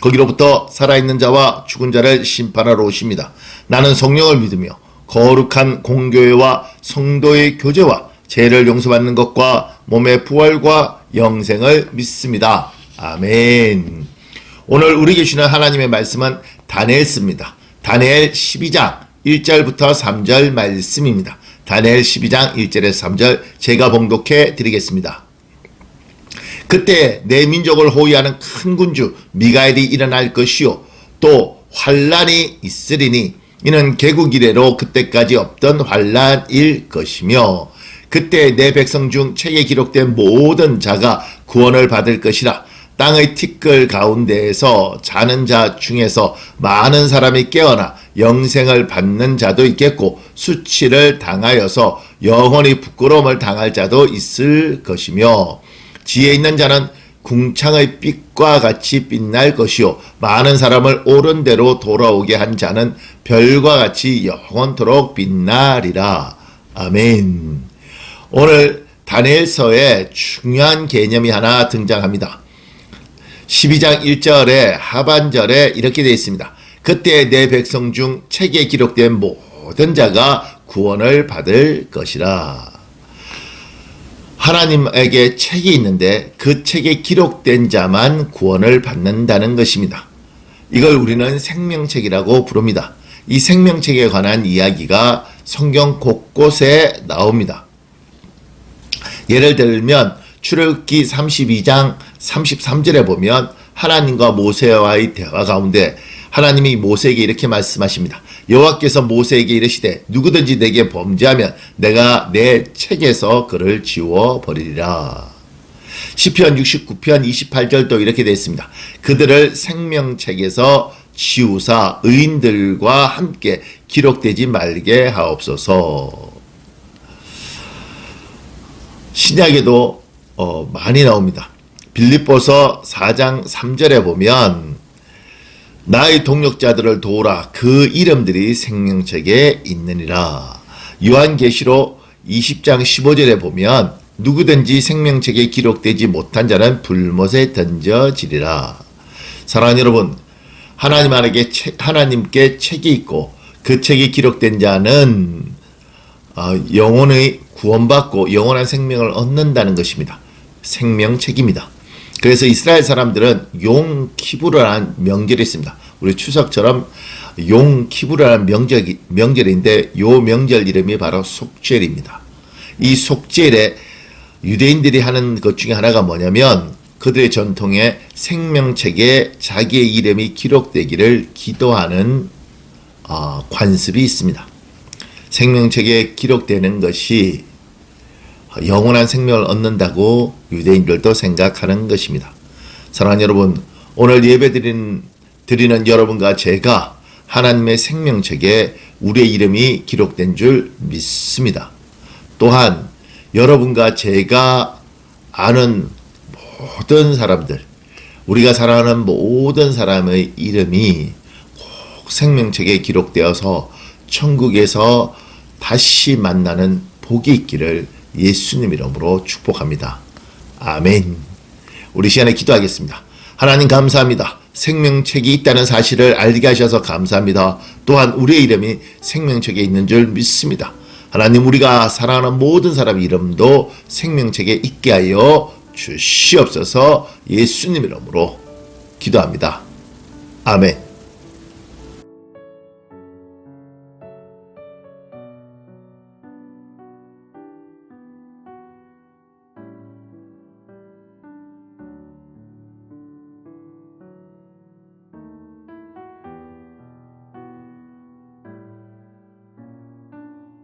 거기로부터 살아있는 자와 죽은 자를 심판하러 오십니다. 나는 성령을 믿으며 거룩한 공교회와 성도의 교제와 죄를 용서받는 것과 몸의 부활과 영생을 믿습니다. 아멘. 오늘 우리에게 주는 하나님의 말씀은 다니엘스입니다. 다니엘 12장 1절부터 3절 말씀입니다. 다니엘 12장 1절에서 3절 제가 봉독해 드리겠습니다. 그때 내 민족을 호위하는 큰 군주 미가엘이 일어날 것이요. 또 환란이 있으리니 이는 개국 이래로 그때까지 없던 환란일 것이며 그때 내 백성 중 책에 기록된 모든 자가 구원을 받을 것이라. 땅의 티끌 가운데에서 자는 자 중에서 많은 사람이 깨어나 영생을 받는 자도 있겠고 수치를 당하여서 영원히 부끄러움을 당할 자도 있을 것이며 지혜 있는 자는 궁창의 빛과 같이 빛날 것이요 많은 사람을 옳은 대로 돌아오게 한 자는 별과 같이 영원토록 빛나리라. 아멘. 오늘 다니엘서에 중요한 개념이 하나 등장합니다. 12장 1절에 하반절에 이렇게 되어 있습니다. 그때 내 백성 중 책에 기록된 모든 자가 구원을 받을 것이라. 하나님에게 책이 있는데 그 책에 기록된 자만 구원을 받는다는 것입니다. 이걸 우리는 생명책이라고 부릅니다. 이 생명책에 관한 이야기가 성경 곳곳에 나옵니다. 예를 들면 출애굽기 32장 33절에 보면 하나님과 모세와의 대화 가운데 하나님이 모세에게 이렇게 말씀하십니다. 여호와께서 모세에게 이르시되 누구든지 내게 범죄하면 내가 내 책에서 그를 지워 버리리라. 시편 69편 28절도 이렇게 되어 있습니다. 그들을 생명책에서 지우사 의인들과 함께 기록되지 말게 하옵소서. 신약에도 어, 많이 나옵니다. 빌립보서 4장 3절에 보면 나의 동력자들을 도우라 그 이름들이 생명책에 있느니라. 요한계시록 20장 15절에 보면 누구든지 생명책에 기록되지 못한 자는 불못에 던져지리라. 사랑하는 여러분, 하나님 안에게 하나님께 책이 있고 그 책이 기록된 자는 어, 영혼의 구원받고 영원한 생명을 얻는다는 것입니다. 생명책입니다. 그래서 이스라엘 사람들은 용 키부르라는 명절이 있습니다. 우리 추석처럼 용 키부르라는 명절, 명절인데 요 명절 이름이 바로 속죄일입니다. 이 속죄일에 유대인들이 하는 것 중에 하나가 뭐냐면 그들의 전통에 생명책에 자기의 이름이 기록되기를 기도하는 어, 관습이 있습니다. 생명책에 기록되는 것이 영원한 생명을 얻는다고 유대인들도 생각하는 것입니다. 사랑하는 여러분, 오늘 예배 드리는, 드리는 여러분과 제가 하나님의 생명책에 우리의 이름이 기록된 줄 믿습니다. 또한 여러분과 제가 아는 모든 사람들, 우리가 사랑하는 모든 사람의 이름이 꼭 생명책에 기록되어서 천국에서 다시 만나는 복이 있기를 예수님 이름으로 축복합니다. 아멘. 우리 시간에 기도하겠습니다. 하나님 감사합니다. 생명책이 있다는 사실을 알게 하셔서 감사합니다. 또한 우리의 이름이 생명책에 있는 줄 믿습니다. 하나님 우리가 사랑하는 모든 사람 이름도 생명책에 있게 하여 주시옵소서 예수님 이름으로 기도합니다. 아멘.